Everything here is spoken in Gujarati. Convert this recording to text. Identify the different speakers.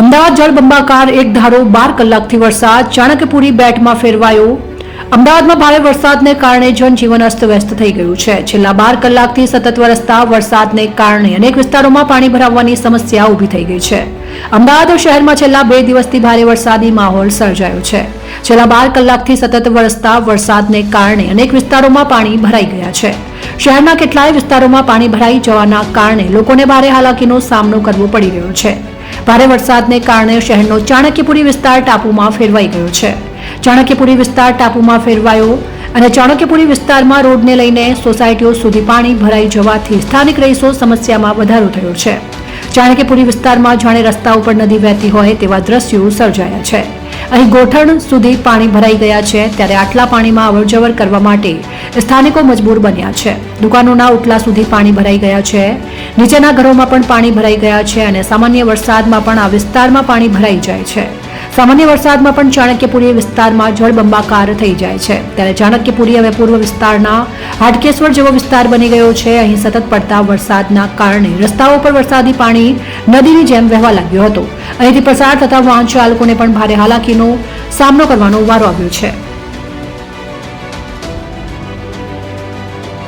Speaker 1: અમદાવાદ જળબંબાકાર એક ધારો બાર કલાકથી વરસાદ, ચાણક્યપુરી બેટમાં ફેરવાયો. અમદાવાદમાં ભારે વરસાદને કારણે જનજીવન અસ્તવ્યસ્ત થઈ ગયું છે. છેલ્લા બાર કલાકથી સતત વરસતા વરસાદને કારણે અનેક વિસ્તારોમાં પાણી ભરાવવાની સમસ્યા ઊભી થઈ ગઈ છે. અમદાવાદ શહેરમાં છેલ્લા બે દિવસથી ભારે વરસાદી માહોલ સર્જાયો છે. છેલ્લા બાર કલાકથી સતત વરસતા વરસાદને કારણે અનેક વિસ્તારોમાં પાણી ભરાઈ ગયા છે. શહેરના કેટલાય વિસ્તારોમાં પાણી ભરાઈ જવાના કારણે લોકોને ભારે હાલાકીનો સામનો કરવો પડી રહ્યો છે. ભારે વરસાદને કારણે શહેરનો ચાણક્યપુરી વિસ્તાર ટાપુમાં ફેરવાઈ ગયો છે. ચાણક્યપુરી વિસ્તાર ટાપુમાં ફેરવાયો અને ચાણક્યપુરી વિસ્તારમાં રોડને લઈને સોસાયટીઓ સુધી પાણી ભરાઈ જવાથી સ્થાનિક રહીશો સમસ્યામાં વધારો થયો છે. ચાણક્યપુરી વિસ્તારમાં જાણે રસ્તા ઉપર નદી વહેતી હોય તેવા દ્રશ્યો સર્જાયા છે. અહીં ગોઠણ સુધી પાણી ભરાઈ ગયા છે ત્યારે આટલા પાણીમાં અવરજવર કરવા માટે સ્થાનિકો મજબૂર બન્યા છે. દુકાનોના ઉટલા સુધી પાણી ભરાઈ ગયા છે. નીચેના ઘરોમાં પણ પાણી ભરાઈ ગયા છે અને સામાન્ય વરસાદમાં પણ આ વિસ્તારમાં પાણી ભરાઈ જાય છે. સામાન્ય વરસાદમાં પણ ચાણક્યપુરી વિસ્તારમાં જળબંબાકાર થઈ જાય છે. ત્યારે ચાણક્યપુરી હવે પૂર્વ વિસ્તારના હાટકેશ્વર જેવો વિસ્તાર બની ગયો છે. અહીં સતત પડતા વરસાદના કારણે રસ્તાઓ પર વરસાદી પાણી નદીની જેમ વહેવા લાગ્યો હતો. અહીંથી પસાર થતા વાહન ચાલકોને પણ ભારે હાલાકીનો સામનો કરવાનો વારો આવ્યો છે.